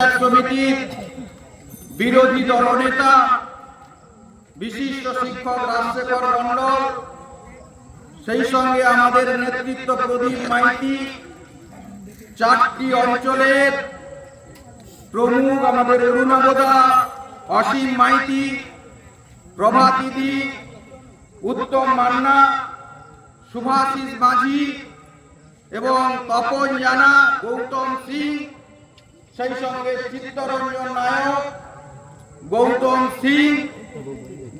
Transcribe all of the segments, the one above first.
সমিতির বিরোধী দলনেতা, বিশিষ্ট শিক্ষক রাজশেখর মন্ডল সেই সঙ্গে আমাদের নেতৃত্ব প্রদীপ মাইতি, চারটি অঞ্চলের প্রমুখ আমাদের অরুণাবদা, অসীম মাইতি প্রভাত দিদি, উত্তম মান্না সুভাষিস মাঝি এবং তপন জানা, গৌতম সিং সেই সঙ্গে চিত্তরঞ্জন নায়ক, গৌতম সিং,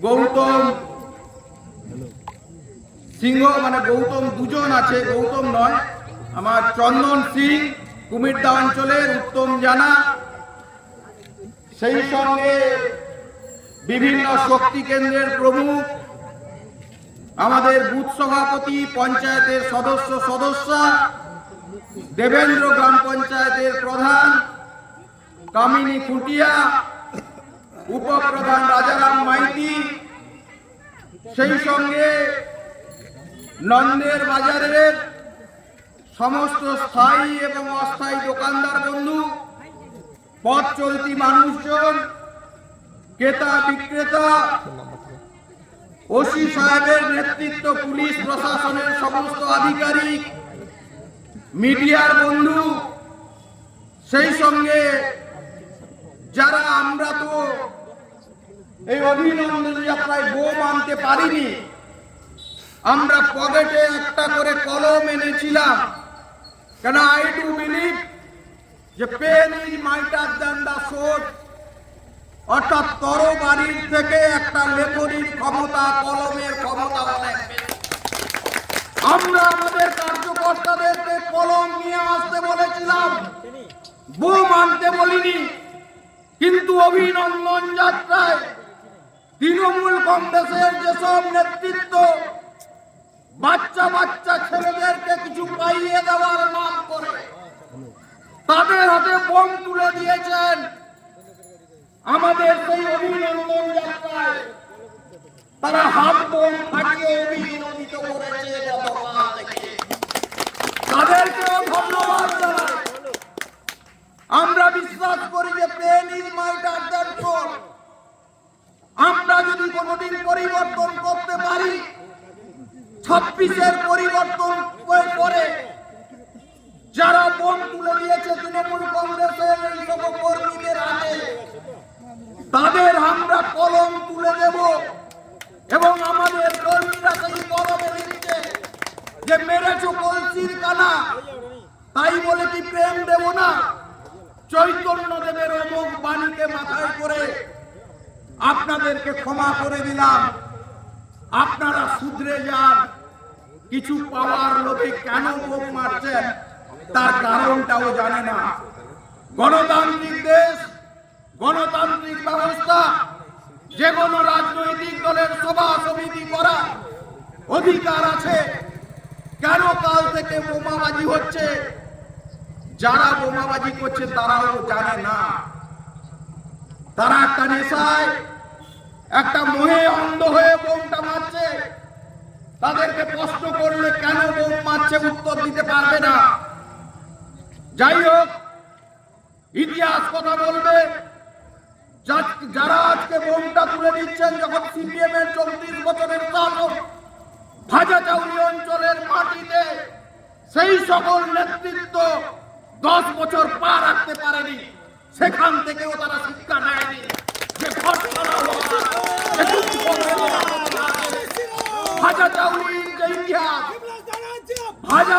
গৌতম সিংহ মানে গৌতম দুজন আছে, গৌতম নয়, আমার চন্দন সিং, কুমিরদা অঞ্চলের উত্তম জানা। সেই সঙ্গে বিভিন্ন শক্তি কেন্দ্রের প্রমুখ, আমাদের বুথ সভাপতি, পঞ্চায়েতের সদস্য সদস্যা, দেবেন্দ্র গ্রাম পঞ্চায়েতের প্রধান কামিনী ফুটিয়া, উপপ্রধান রাজারাম মাইতি, সেই সঙ্গে নন্দের বাজারের সমস্ত স্থায়ী এবং অস্থায়ী দোকানদার বন্ধু, পথ চলতি মানুষজন, ক্রেতা বিক্রেতা, ওসি সাহেবের নেতৃত্ব, পুলিশ প্রশাসনের সমস্ত আধিকারিক, মিডিয়ার বন্ধু, সেই সঙ্গে যারা আমরা তো এই অভিনন্দন যাত্রায় বোম আনতে পারিনি, আমরা পকেটে একটা করে কলম এনেছিলাম। কেন আই ডু বিলিভ যে pen is mightier than the sword অর্থাৎ তরবারির থেকে একটা লেখনির ক্ষমতা, কলমের ক্ষমতা অনেক। আমরা আমাদের কার্যকর্তাদেরকে কলম নিয়ে আসতে বলেছিলাম। বোম আনতে বলিনি। কিন্তু অভিনন্দন যাত্রায় তৃণমূল কংগ্রেসের যেসব নেতৃত্ব বাচ্চা বাচ্চা ছেলেদেরকে কিছু পাইয়ে দেওয়ার নাম করে, তাদের হাতে বোম তুলে দিয়েছেন আমাদের সেই অভিনন্দন যাত্রায়। তারা হাত বোম ফাটিয়ে অভিনন্দিত করেছে গতকাল থেকে। তাদেরকেও ধন্যবাদ জানাই বিশ্বাস করি যে pen is mightier than sword আমরা যদি কোনোদিন পরিবর্তন করতে পারি, ছাব্বিশের পরিবর্তন করে- যারা বোম তুলে দিয়েছে তৃণমূল কংগ্রেসের এই সব কর্মীদের হাতে, তাদের আমরা কলম তুলে দেব এবং আমাদের কর্মীরা সেই কলমে লিখছে যে, মেরেছো কলসির কানা, তাই বলে কি প্রেম দেব না? চৈতন্য দেবের অমুক বাণীকে মাথায় করে আপনাদেরকে ক্ষমা করে দিলাম। আপনারা শুধরে যান। কিছু পাওয়ার লোকে কেন বোম মারছেন, তার কারণটাও জানে না। গণতান্ত্রিক দেশ, গণতান্ত্রিক ব্যবস্থা, যে কোনো রাজনৈতিক দলের সভা সমিতি করা অধিকার আছে। কেন কাল থেকে বোমাবাজি হচ্ছে? যারা বোমাবাজি করছে, তারাও জানে না। তারা একটা নেশায়, একটা মোহে অন্ধ হয়ে বোমটা মারছে। তাদেরকে প্রশ্ন করলে কেন বোম মারছে, উত্তর দিতে পারবে না। যাই হোক, ইতিহাস কথা বলবে। যারা আজকে বোমটা তুলে দিচ্ছেন যখন সিপিএম এর চৌত্রিশ বছরের শাসক ভাজা চাউরি অঞ্চলের মাটিতে, সেই সকল নেতৃত্ব দশ বছর পা রাখতে পারেনি। সেখান থেকেও তারা শিক্ষা নেয়নি। ভাজা চাউরির যে ভাজা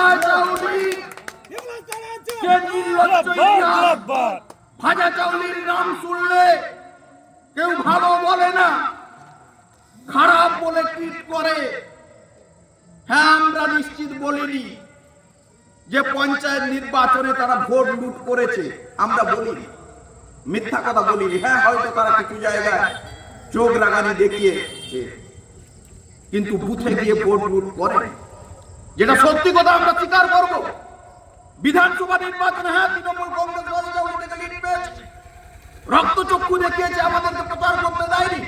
ইতিহাস, ভাজা চাউলির নাম শুনলে কেউ ভালো বলে না, খারাপ বলে ট্রিট করে। হ্যাঁ আমরা নিশ্চিত বলিনি। যে পঞ্চায়েত নির্বাচনে তারা ভোট লুট করেছে, আমরা বলিনি মিথ্যা কথা বলিনি হ্যাঁ হয়তো তারা কিছু জায়গায় চোখ রাগানি দেখিয়েছে কিন্তু বুথে গিয়ে ভোট লুট করে যেটা সত্যি কথা আমরা স্বীকার করব। বিধানসভা নির্বাচনে হ্যাঁ তৃণমূল কংগ্রেস পেয়েছে রক্তচক্ষু দেখিয়েছে, আমাদেরকে প্রচার করতে দেয়নি।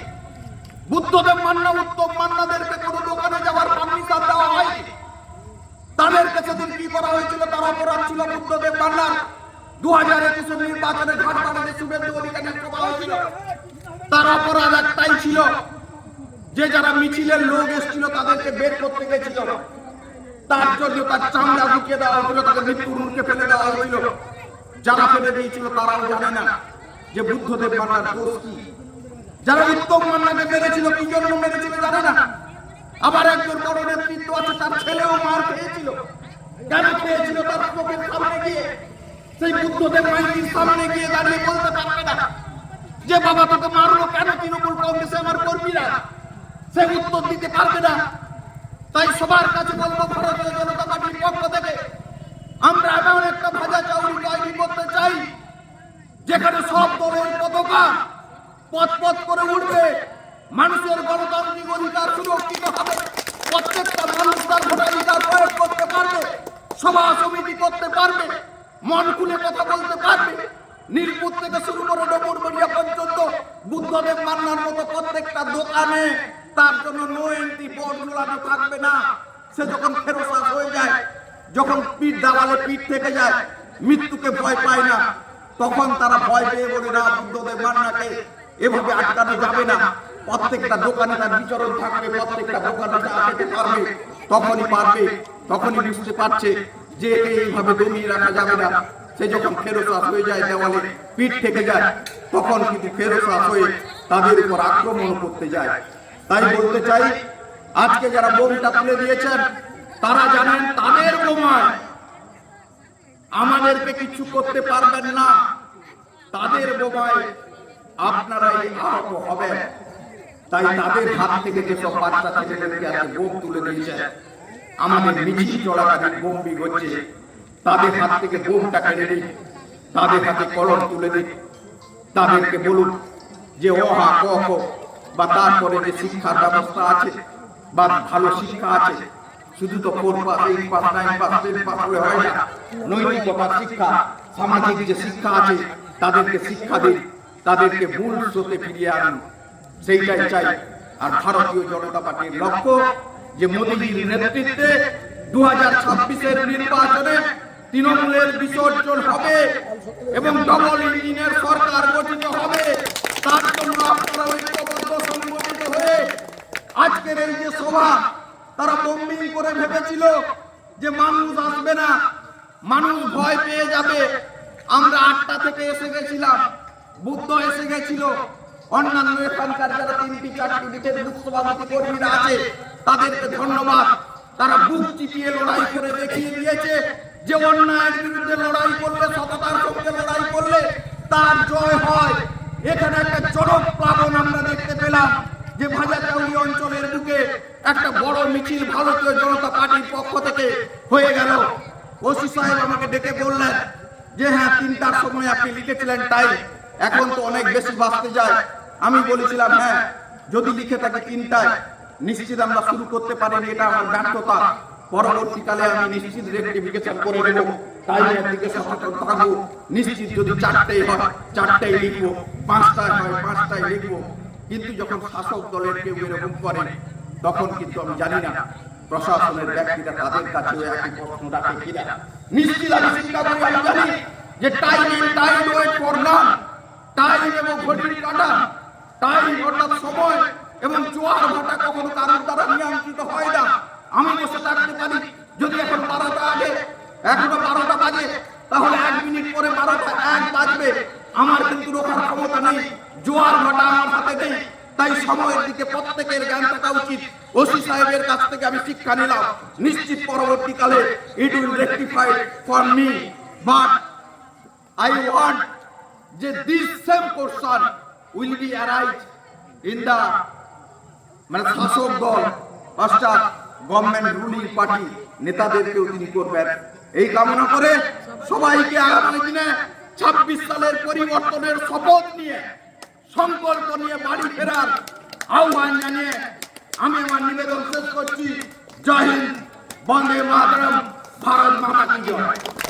বুদ্ধদেব মান্না, উত্তম মান্নাদেরকে কোনো দোকানে যাওয়ার পারমিশন দেওয়া হয়নি তাদেরকে সেদিন কি করা হয়েছিল তার অপরাধ ছিল বুদ্ধদেব মান্নার দু হাজার একুশের নির্বাচনে ঘাট বাড়াতে শুভেন্দু অধিকারীর সভা হয়েছিল তার অপরাধ একটাই ছিল যে যারা মিছিলের লোক এসেছিল তাদেরকে বের করতে গেছিল। তার জন্য তার চামড়া ঢুকিয়ে দেওয়া হয়েছিল তাকে মৃত্যুর মুখে ফেলে দেওয়া হয়েছিল। যারা ফেলে দিয়েছিল তারাও জানে না যে বুদ্ধদেব মান্নার দোষ কি। যারা উত্তম মান্নাকে মেরেছিল, কি জন্য মেরেছিল জানে না। আবার একজন বড় নেতৃত্ব আছে, তার ছেলেও মার খেয়েছিল। কেন খেয়েছিল? তার চোখের সামনে গিয়ে। সেই বুদ্ধদেব মাইতির সামনে গিয়ে দাঁড়িয়ে বলতে পারবে না। যে বাবা তোকে মারলো কেন তৃণমূল কংগ্রেসে আমার কর্মীরা? সে উত্তর দিতে পারবে না। তাই সবার কাছে বলব, ভারতীয় জনতা পার্টির পক্ষ থেকে আমরা এমন একটা ভাজা চাউরি তৈরি করতে চাই, যেখানে সব দলের পতাকা পথ পথ করে উঠবে। মানুষের গণতান্ত্রিক অধিকার সুরক্ষিত হবে। প্রত্যেকটা মানুষ তার ভোটাধিকার প্রয়োগ করতে পারবে, সভা সমিতি করতে পারবে, মন খুলে কথা বলতে পারবে। নীলপুর থেকে শুরু করে পর্যন্ত বুদ্ধদেব মান্নার মতো প্রত্যেকটা দোকানে তার জন্য বোর্ড থাকবে না। সে যখন হয়ে যায়, যখন পিঠ পিঠ থেকে যায়, মৃত্যুকে ভয় পায় না। তখন তারা ভয় পেয়ে বলে, না, বুদ্ধদেব মান্নাকে এভাবে আটকানো যাবে না। প্রত্যেকটা দোকানে তার বিচরণ থাকবে, প্রত্যেকটা দোকানে খেতে পারবে, তখনই পারবে, তখনই বুঝতে পারছে যে এইভাবে দমিয়ে রাখা যাবে না। সে যখন ফেরোসাস হয়ে যায়, দেওয়ালে পিঠ থেকে যায়, তখন কিন্তু ফেরোসাস হয়ে তাদের উপর আক্রমণ করতে যায়। তাই বলতে চাই, আজকে যারা বোমটা তুলে দিয়েছেন, তারা জানেন তাদের বোমায় আমাদেরকে কিছু করতে পারবেন না। তাদের বোমায় আপনারাই আহত হবেন। তাই তাদের হাত থেকে যেসব বাচ্চা ছেলেদেরকে আজকে বোম তুলে দিয়েছে, আমাদের মিছিল চলাকালীন বোম বিগড়ছে তাদের হাত থেকে বোমটা কেড়ে দিন তাদের হাতে কলম তুলে দিন তাদেরকে বলুন যে অহা ক খ বা তারপরে যে শিক্ষার ব্যবস্থা আছে বা ভালো শিক্ষা আছে, শুধু তো four pass pass nine pass ten pass হলে হয় না। শিক্ষা, সামাজিক যে শিক্ষা আছে, তাদেরকে শিক্ষা দিন, তাদেরকে মূল স্রোতে ফিরিয়ে আনুন। সেইটাই চাই। আর ভারতীয় জনতা পার্টির লক্ষ্য যে মোদীজির নেতৃত্বে দু হাজার ছাব্বিশের নির্বাচনে তৃণমূলের বিসর্জন হবে এবং ডবল ইঞ্জিনের সরকার গঠিত হবে। তার জন্য আপনারা সংগঠিত হয়ে আজকের এই যে সভা, তারা বম্বিং করে ভেবেছিল যে মানুষ আসবে না, মানুষ ভয় পেয়ে যাবে। আমরা আটটা থেকে এসে গেছিলাম, বুদ্ধ এসে গেছিল। অন্যান্য এখানকার যারা তিনটি, চারটি বিটের লোকসভাপতি কর্মীরা আছে, তাদেরকে ধন্যবাদ। তারা বুক চিপিয়ে লড়াই করে দেখিয়ে দিয়েছে। যে অন্যায়ের বিরুদ্ধে লড়াই করলে, সততার সঙ্গে লড়াই করলে তার জয় হয়। এখানে একটা চরক প্লাবন আমরা দেখতে পেলাম, যে ভাজাচাউরি অঞ্চলের বুকে একটা বড় মিছিল ভারতীয় জনতা পার্টির পক্ষ থেকে হয়ে গেল। ওসি সাহেব আমাকে ডেকে বললেন যে হ্যাঁ তিনটার সময় আপনি লিখেছিলেন তাই। এখন তো অনেক বেশি বাঁচতে যায় আমি বলেছিলাম হ্যাঁ যদি লিখে থাকে তিনটায়, নিশ্চিত আমরা শুরু করতে পারিনি, এটা আমার ব্যর্থতা। পরবর্তীকালে আমি নিশ্চিত রেক্টিফিকেশন করে টাইমের দিকে সচেতন থাকব। নিশ্চিত যদি চারটেই হয়, চারটেই লিখব। পাঁচটায় হয়, পাঁচটায় লিখব। কিন্তু যখন শাসক দলের কেউ এরকম করেন তখন কিন্তু আমি জানি না প্রশাসনের ব্যক্তিরা তাদের কাছে একই প্রশ্ন রাখে কিনা। নিশ্চিত আমি চিন্তা করি, আমি জানি যে time time wait none time এবং ঘড়ির কাটা। টাইম অর্থাৎ সময় এবং জোয়ার ভাটা কখনো কারোর দ্বারা নিয়ন্ত্রিত হয় না। আমি বসে থাকতে পারি। যদি এখন বারোটা আগে, এখনও বারোটা বাজে, তাহলে এক মিনিট পরে বারোটা এক বাজবে। আমার কিন্তু রোখার ক্ষমতা নেই, জোয়ার ভাটা আমার হাতে নেই। তাই সময়ের দিকে প্রত্যেকের জ্ঞান থাকা উচিত। ওসি সাহেবের কাছ থেকে আমি শিক্ষা নিলাম। নিশ্চিত পরবর্তীকালে it will rectified for me but I want যে this same person will be arrived in the মানে শাসক দল অর্থাৎ গভর্নমেন্ট রুলিং পার্টি নেতাদেরকেও তিনি করবেন। এই কামনা করে সবাইকে আগামী দিনে ছাব্বিশ সালের পরিবর্তনের শপথ নিয়ে, সংকল্প নিয়ে বাড়ি ফেরার আহ্বান জানিয়ে আমি আমার নিবেদন শেষ করছি। জয় হিন্দ, বন্দে মাতরম, ভারত মাতা কি জয়।